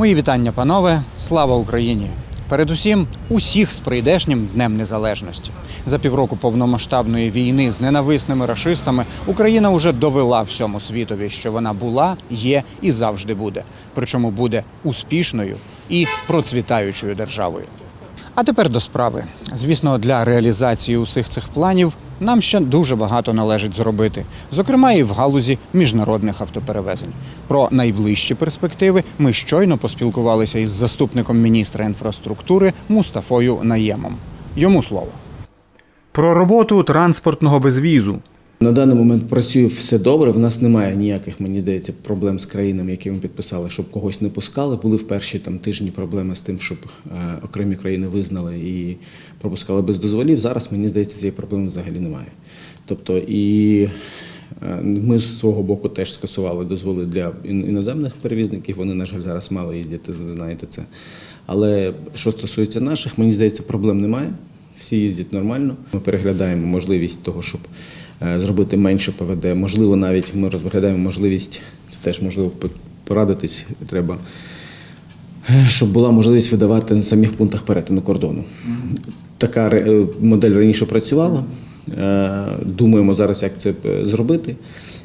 Мої вітання, панове. Слава Україні! Передусім, усіх з прийдешнім Днем Незалежності. За півроку повномасштабної війни з ненависними рашистами Україна уже довела всьому світові, що вона була, є і завжди буде. Причому буде успішною і процвітаючою державою. А тепер до справи. Звісно, для реалізації усіх цих планів нам ще дуже багато належить зробити, зокрема і в галузі міжнародних автоперевезень. Про найближчі перспективи ми щойно поспілкувалися із заступником міністра інфраструктури Мустафою Наємом. Йому слово. Про роботу транспортного безвізу. На даний момент працює все добре. В нас немає ніяких, мені здається, проблем з країнами, які ми підписали, щоб когось не пускали. Були в перші там тижні проблеми з тим, щоб е, окремі країни визнали і пропускали без дозволів. Зараз мені здається, цієї проблеми взагалі немає. Тобто і е, ми з свого боку теж скасували дозволи для іноземних перевізників. Вони, на жаль, зараз мало їздять, знаєте це. Але що стосується наших, мені здається, проблем немає. Всі їздять нормально. Ми переглядаємо можливість того, щоб зробити менше ПВД. Можливо, навіть ми розглядаємо можливість, це теж можливо порадитись треба, е, щоб була можливість видавати на самих пунктах перетину кордону. Така е, модель раніше працювала. Е, Думаємо зараз, як це е, зробити.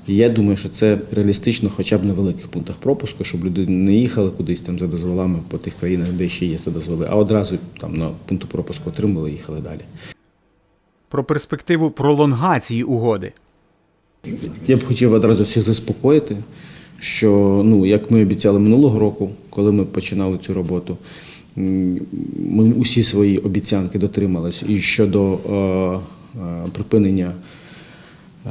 Я думаю, що це реалістично хоча б на великих пунктах пропуску, щоб люди не їхали кудись там за дозволами по тих країнах, де ще є ці дозволи, а одразу там на пункту пропуску отримали і їхали далі. Про перспективу пролонгації угоди. Я б хотів одразу всіх заспокоїти, що ну, як ми обіцяли минулого року, коли ми починали цю роботу, ми усі свої обіцянки дотримались. І щодо е, е, припинення е,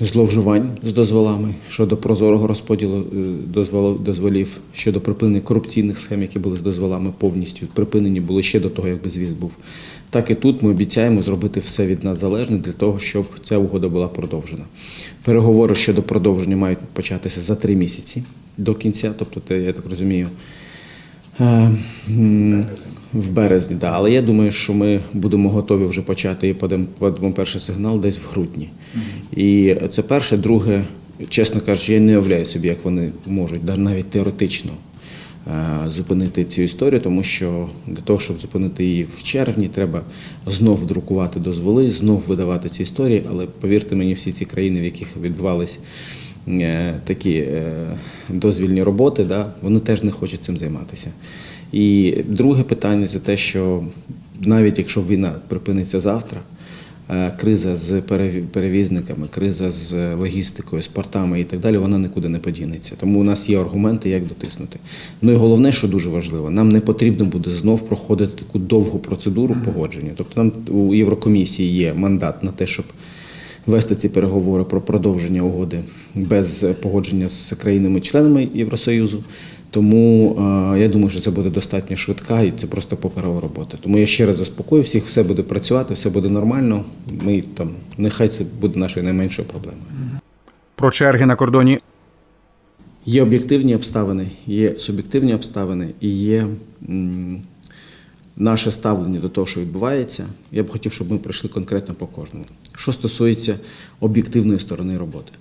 зловживань з дозволами, щодо прозорого розподілу е, дозволів, щодо припинення корупційних схем, які були з дозволами повністю припинені були ще до того, як безвіз був. Так і тут ми обіцяємо зробити все від нас залежне для того, щоб ця угода була продовжена. Переговори щодо продовження мають початися за три місяці до кінця, тобто, я так розумію, Е, В березні, да. але я думаю, що ми будемо готові вже почати і подамо перший сигнал десь в грудні. І це перше. Друге, чесно кажучи, я не уявляю собі, як вони можуть навіть теоретично е, зупинити цю історію, тому що для того, щоб зупинити її в червні, треба знов друкувати дозволи, знов видавати ці історії. Але повірте мені, всі ці країни, в яких відбувались е, такі е, дозвільні роботи, да, вони теж не хочуть цим займатися. І друге питання це те, що навіть якщо війна припиниться завтра, е, криза з переві- перевізниками, криза з логістикою, з портами і так далі, вона нікуди не подінеться. Тому у нас є аргументи, як дотиснути. Ну і головне, що дуже важливо, нам не потрібно буде знов проходити таку довгу процедуру погодження. Тобто нам у Єврокомісії є мандат на те, щоб вести ці переговори про продовження угоди без погодження з країнами-членами Євросоюзу. Тому е, я думаю, що це буде достатньо швидка і це просто паперова робота. Тому я ще раз заспокою всіх, все буде працювати, все буде нормально. Ми там нехай це буде нашою найменшою проблемою. Про черги на кордоні Є об'єктивні обставини, є суб'єктивні обставини і є наше ставлення до того, що відбувається. Я б хотів, щоб ми пройшли конкретно по кожному. Що стосується об'єктивної сторони роботи.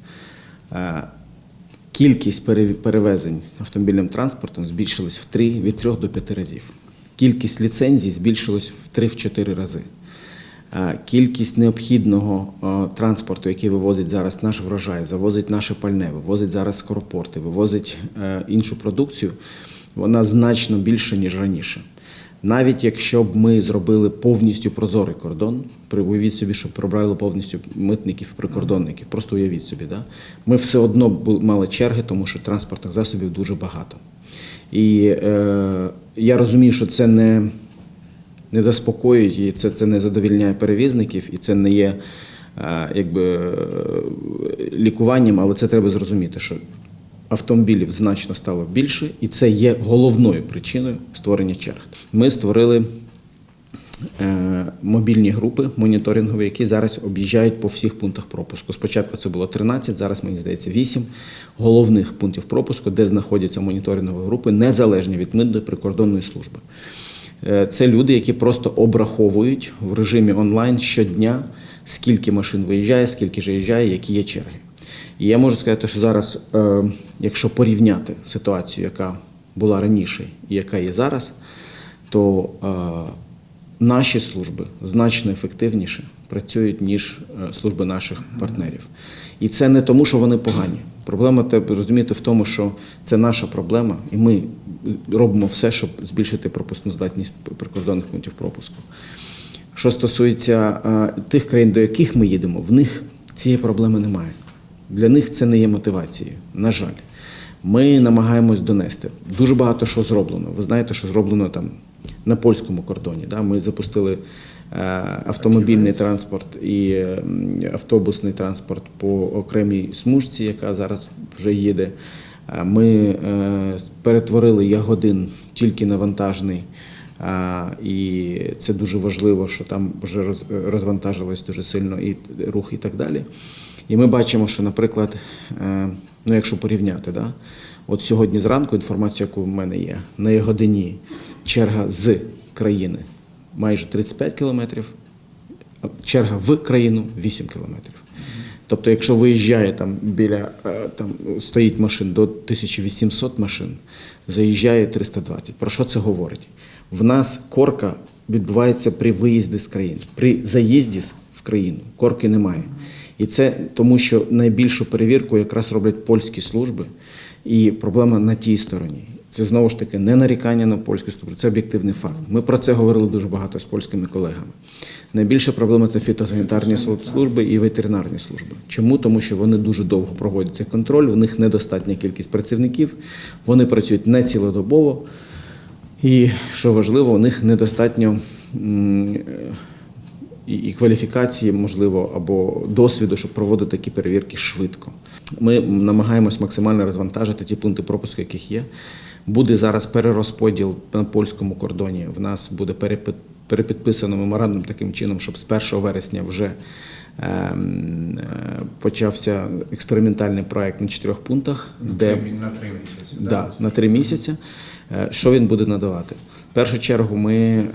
Кількість перевезень автомобільним транспортом збільшилась в 3, від 3 до 5 разів. Кількість ліцензій збільшилась в 3-4 рази. Кількість необхідного транспорту, який вивозить зараз наш врожай, завозить наше пальне, вивозить зараз скоропорти, вивозить е, іншу продукцію, вона значно більша, ніж раніше. Навіть якщо б ми зробили повністю прозорий кордон, уявіть собі, що пробрали повністю митників, прикордонників, просто уявіть собі, да? ми все одно мали черги, тому що транспортних засобів дуже багато. І е, я розумію, що це не не заспокоюють, і це, це не задовільняє перевізників, і це не є е, якби, лікуванням, але це треба зрозуміти, що автомобілів значно стало більше, і це є головною причиною створення черг. Ми створили е, мобільні групи моніторингові, які зараз об'їжджають по всіх пунктах пропуску. Спочатку це було 13, зараз мені здається 8 головних пунктів пропуску, де знаходяться моніторингові групи, незалежні від митної прикордонної служби. Е, Це люди, які просто обраховують в режимі онлайн щодня, скільки машин виїжджає, скільки заїжджає, які є черги. І я можу сказати, що зараз, е, якщо порівняти ситуацію, яка була раніше і яка є зараз, то е, наші служби значно ефективніше працюють, ніж е, служби наших партнерів. І це не тому, що вони погані. Проблема те розумієте в тому, що це наша проблема, і ми робимо все, щоб збільшити пропускну здатність прикордонних пунктів пропуску. Що стосується тих країн, до яких ми їдемо, в них цієї проблеми немає. Для них це не є мотивацією. На жаль, ми намагаємось донести. Дуже багато що зроблено. Ви знаєте, що зроблено там на польському кордоні. Да? Ми запустили е, автомобільний транспорт і автобусний транспорт по окремій смужці, яка зараз вже їде. Е, Ми е, перетворили Ягодин тільки на вантажний. І це дуже важливо, що там вже роз- розвантажилось дуже сильно і рух, і так далі. І ми бачимо, що, наприклад, е, ну якщо порівняти, да, от сьогодні зранку інформація, яку в мене є, на Ягодині черга з країни майже 35 кілометрів, черга в країну 8 кілометрів. Тобто, якщо виїжджає там біля е, там стоїть машин до 1800 машин, заїжджає 320. Про що це говорить? В нас корка відбувається при виїзді з країни. При заїзді в країну корки немає. І це тому, що найбільшу перевірку якраз роблять польські служби, і проблема на тій стороні. Це знову ж таки не нарікання на польську службу, це об'єктивний факт. Ми про це говорили дуже багато з польськими колегами. Найбільша проблема це фітосанітарні служби і ветеринарні служби. Чому? Тому що вони дуже довго проводять цей контроль, в них недостатня кількість працівників, вони працюють не цілодобово, і що важливо, у них недостатньо і і кваліфікації, можливо, або досвіду, щоб проводити такі перевірки швидко. Ми намагаємось максимально розвантажити ті пункти пропуску, яких є. Буде зараз перерозподіл на польському кордоні. В нас буде перепідписано меморандум таким чином, щоб з 1 вересня вже ем, е, почався експериментальний проект на чотирьох пунктах, де на три місяці. Да, на три місяці. Е, Що він буде надавати? Першу чергу ми е,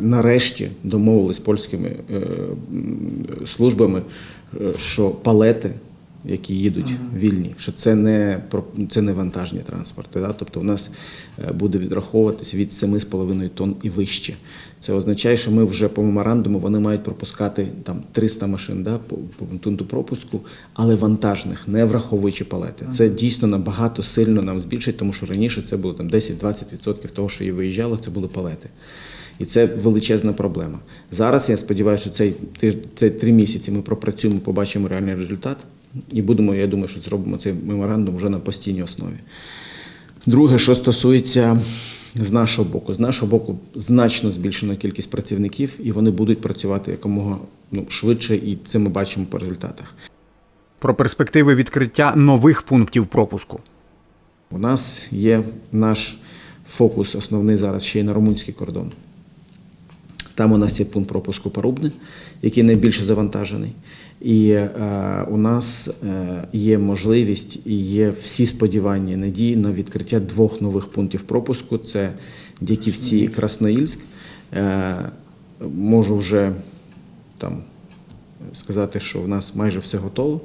нарешті домовились з польськими е, службами, е, що палети, які їдуть вільні, що це не це не вантажні транспорти. Да? Тобто в нас е, буде відраховуватись від 7,5 тонн і вище. Це означає, що ми вже по меморандуму вони мають пропускати там 300 машин да, по, пункту пропуску, але вантажних, не враховуючи палети. Це дійсно набагато сильно нам збільшить, тому що раніше це було там 10-20% того, що і виїжджало, це були палети. І це величезна проблема. Зараз я сподіваюся, що цей три місяці ми пропрацюємо, побачимо реальний результат, і будемо, я думаю, що зробимо цей меморандум вже на постійній основі. Друге, що стосується з нашого боку, з нашого боку значно збільшена кількість працівників, і вони будуть працювати якомога ну, швидше, і це ми бачимо по результатах. Про перспективи відкриття нових пунктів пропуску. У нас є наш фокус основний зараз ще й на румунський кордон. Там у нас є пункт пропуску Порубне, який найбільше завантажений. І е, у нас е, є можливість і є всі сподівання і надії на відкриття двох нових пунктів пропуску: це Дяківці і Красноїльськ. Е, можу вже там сказати, що в нас майже все готово.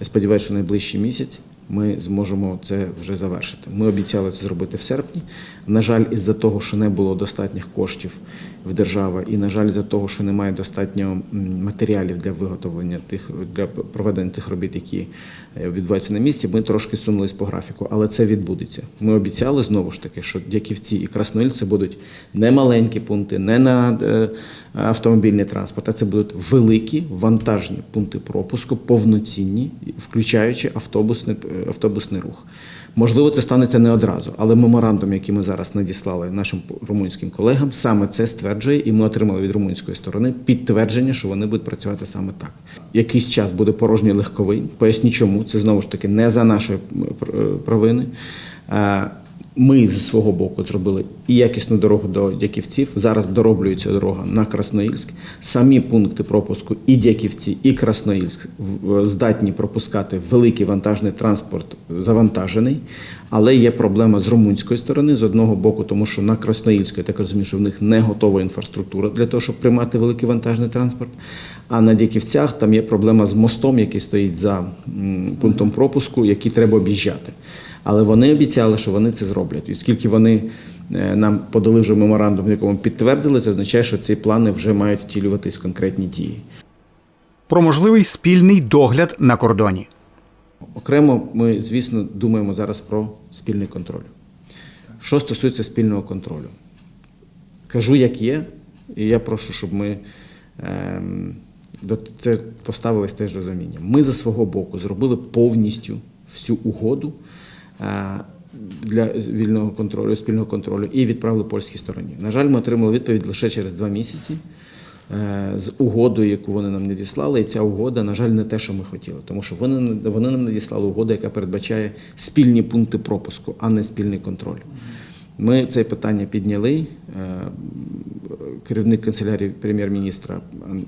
Я сподіваюся, що найближчий місяць ми зможемо це вже завершити. Ми обіцяли це зробити в серпні. На жаль, із-за того, що не було достатніх коштів в держави, і на жаль, з-за того, що немає достатньо матеріалів для виготовлення тих для проведення тих робіт, які е, відбуваються на місці, ми трошки сунулись по графіку, але це відбудеться. Ми обіцяли знову ж таки, що Дяківці і Красноїль це будуть не маленькі пункти, не на е, автомобільний транспорт, а це будуть великі вантажні пункти пропуску, повноцінні, включаючи автобусний, е, автобусний рух. Можливо, це станеться не одразу, але меморандум, який ми зараз надіслали нашим румунським колегам, саме це стверджує, і ми отримали від румунської сторони підтвердження, що вони будуть працювати саме так. Якийсь час буде порожній легковий. Поясню, чому це знову ж таки не за нашої провини. Ми з свого боку зробили і якісну дорогу до Дяківців. Зараз дороблюється дорога на Красноїльськ. Самі пункти пропуску і Дяківці, і Красноїльськ здатні пропускати великий вантажний транспорт завантажений. Але є проблема з румунської сторони з одного боку, тому що на Красноїльську, я так розумію, що в них не готова інфраструктура для того, щоб приймати великий вантажний транспорт. А на Дяківцях там є проблема з мостом, який стоїть за пунктом пропуску, який треба об'їжджати. Але вони обіцяли, що вони це зроблять. І скільки вони е, нам подали вже меморандум, в якому підтвердили, це означає, що ці плани вже мають втілюватись в конкретні дії. Про можливий спільний догляд на кордоні. Окремо, ми, звісно, думаємо зараз про спільний контроль. Що стосується спільного контролю, кажу, як є, і я прошу, щоб ми ем, до це поставились теж розуміння. Ми за свого боку зробили повністю всю угоду для вільного контролю, спільного контролю і відправили польській стороні. На жаль, ми отримали відповідь лише через два місяці е, з угодою, яку вони нам надіслали, і ця угода, на жаль, не те, що ми хотіли, тому що вони, вони нам надіслали угоду, яка передбачає спільні пункти пропуску, а не спільний контроль. Ми це питання підняли. Е, Керівник канцелярії прем'єр-міністра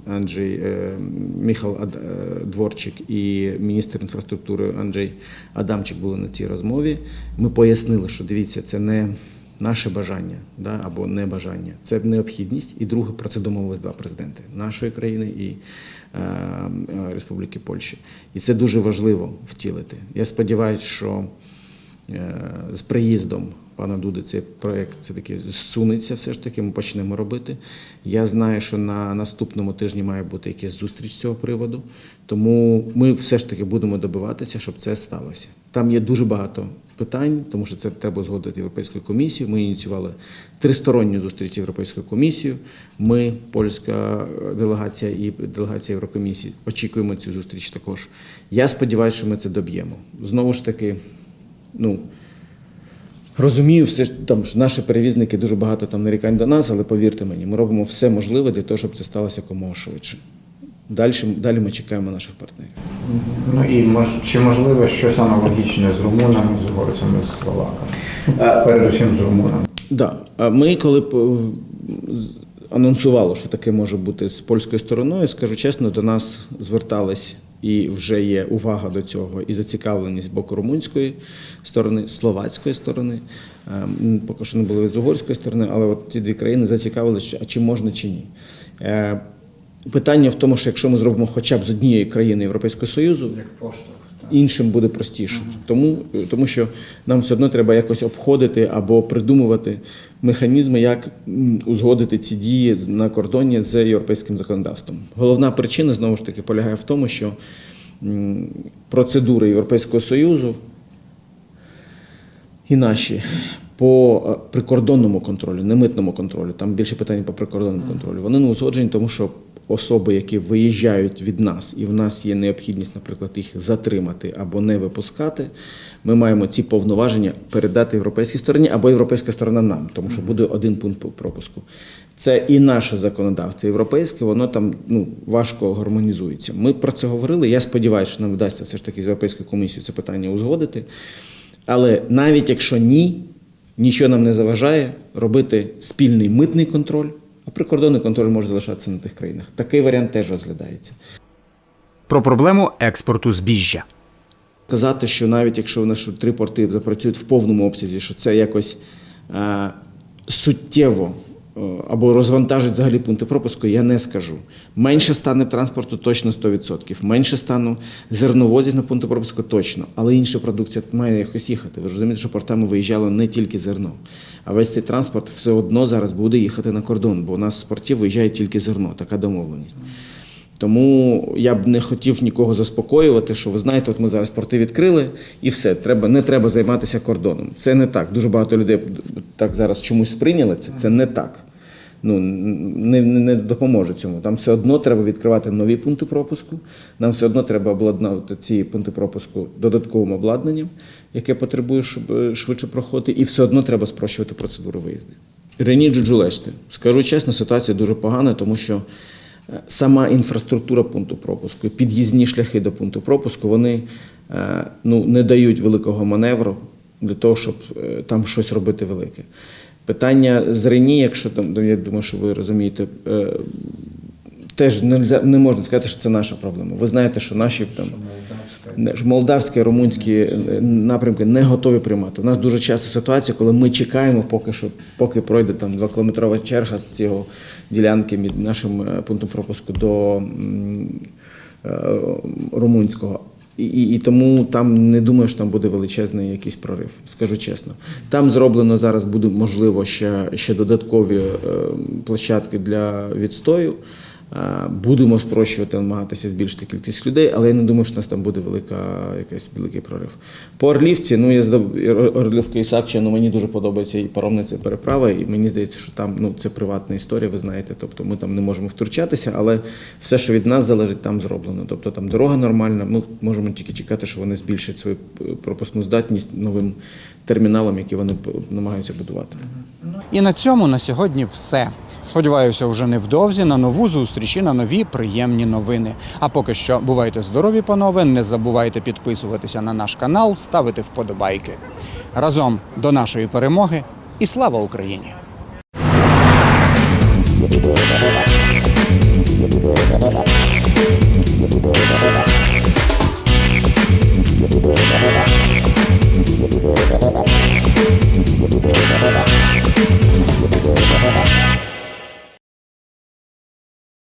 Анджей е, Міхал е, Дворчик і міністр інфраструктури Анджей Адамчик були на цій розмові. Ми пояснили, що дивіться, це не наше бажання да, або не бажання, це необхідність. І друге, про це домовились два президенти нашої країни і Республіки Польщі. І це дуже важливо втілити. Я сподіваюся, що з приїздом пана Дуди цей проект все-таки зсунеться, все ж таки, ми почнемо робити. Я знаю, що на наступному тижні має бути якась зустріч з цього приводу, тому ми все ж таки будемо добиватися, щоб це сталося. Там є дуже багато питань, тому що це треба узгодити Європейську комісію. Ми ініціювали тристоронню зустріч з Європейською комісією. Ми, польська делегація і делегація Єврокомісії, очікуємо цю зустріч також. Я сподіваюся, що ми це доб'ємо. Знову ж таки, ну. Розумію, все там ж наші перевізники дуже багато там нарікань до нас, але повірте мені, ми робимо все можливе для того, щоб це сталося якомога швидше. Далі, далі ми чекаємо наших партнерів. Ну і мож, чи можливо щось аналогічне з румунами, з угорцями, з словаками? Передусім з румунами. Да. А Ми коли анонсували, що таке може бути з польською стороною, скажу чесно, до нас звертались і вже є увага до цього, і зацікавленість з боку румунської сторони, словацької сторони. Ем, Поки що не були з угорської сторони, але от ці дві країни зацікавилися, а чи можна чи ні. Е, Питання в тому, що якщо ми зробимо хоча б з однієї країни Європейського Союзу, Як поштовх. Іншим буде простіше. Тому, тому що нам все одно треба якось обходити або придумувати механізми, як узгодити ці дії на кордоні з європейським законодавством. Головна причина знову ж таки полягає в тому, що процедури Європейського Союзу і наші по е, прикордонному контролю, не митному контролю, там більше питань по прикордонному контролю. Вони не узгоджені, тому що особи, які виїжджають від нас, і в нас є необхідність, наприклад, їх затримати або не випускати. Ми маємо ці повноваження передати європейській стороні або європейська сторона нам, тому що буде один пункт пропуску. Це і наше законодавство європейське, воно там ну важко гармонізується. Ми про це говорили. Я сподіваюся, що нам вдасться все ж таки з європейською комісією це питання узгодити. Але навіть якщо ні, нічого нам не заважає робити спільний митний контроль, прикордонний контроль може залишатися на тих країнах. Такий варіант теж розглядається. Про проблему експорту збіжжя. Казати, що навіть якщо наші три порти запрацюють в повному обсязі, що це якось е, суттєво або розвантажить взагалі пункти пропуску, я не скажу. Менше стане транспорту точно 100%. Менше стану зерновозів на пункти пропуску точно. Але інша продукція має якось їхати. Ви розумієте, що портами виїжджало не тільки зерно, а весь цей транспорт все одно зараз буде їхати на кордон, бо у нас з портів виїжджає тільки зерно, така домовленість. Тому я б не хотів нікого заспокоювати, що ви знаєте, от ми зараз порти відкрили і все, треба, не треба займатися кордоном. Це не так. Дуже багато людей так зараз чомусь сприйняли це. Це не так. Ну, не, не, допоможе цьому. Там все одно треба відкривати нові пункти пропуску. Нам все одно треба обладнати ці пункти пропуску додатковим обладнанням, яке потребує, щоб е, швидше проходити, і все одно треба спрощувати процедуру виїзду. Рені Джуджулешти. Скажу чесно, ситуація дуже погана, тому що сама інфраструктура пункту пропуску, під'їзні шляхи до пункту пропуску, вони е, ну, не дають великого маневру для того, щоб е, там щось робити велике. Питання з Рені, якщо там, ну, я думаю, що ви розумієте, е, теж не можна сказати, що це наша проблема. Ви знаєте, що наші там молдавські, румунські напрямки не готові приймати. У нас дуже часто ситуація, коли ми чекаємо, поки що, поки пройде там двокілометрова черга з цього ділянки між нашим е, пунктом пропуску до е, румунського. І, і, і тому там не думаю, що там буде величезний якийсь прорив, скажу чесно. Там зроблено зараз буде можливо ще, ще додаткові е, площадки для відстою. Е, Будемо спрощувати, намагатися збільшити кількість людей, але я не думаю, що у нас там буде велика, якийсь великий прорив. По Орлівці, ну я Орлівка і Сакча, ну мені дуже подобається і паромна це переправа, і мені здається, що там ну, це приватна історія, ви знаєте. Тобто ми там не можемо втручатися, але все, що від нас залежить, там зроблено. Тобто там дорога нормальна. Ми можемо тільки чекати, що вони збільшать свою е, пропускну здатність новим Терміналом, які вони намагаються будувати. І на цьому на сьогодні все. Сподіваюся, уже невдовзі на нову зустріч і на нові приємні новини. А поки що бувайте здорові, панове. Не забувайте підписуватися на наш канал, ставити вподобайки. Разом до нашої перемоги і слава Україні! Thank you. Thank you.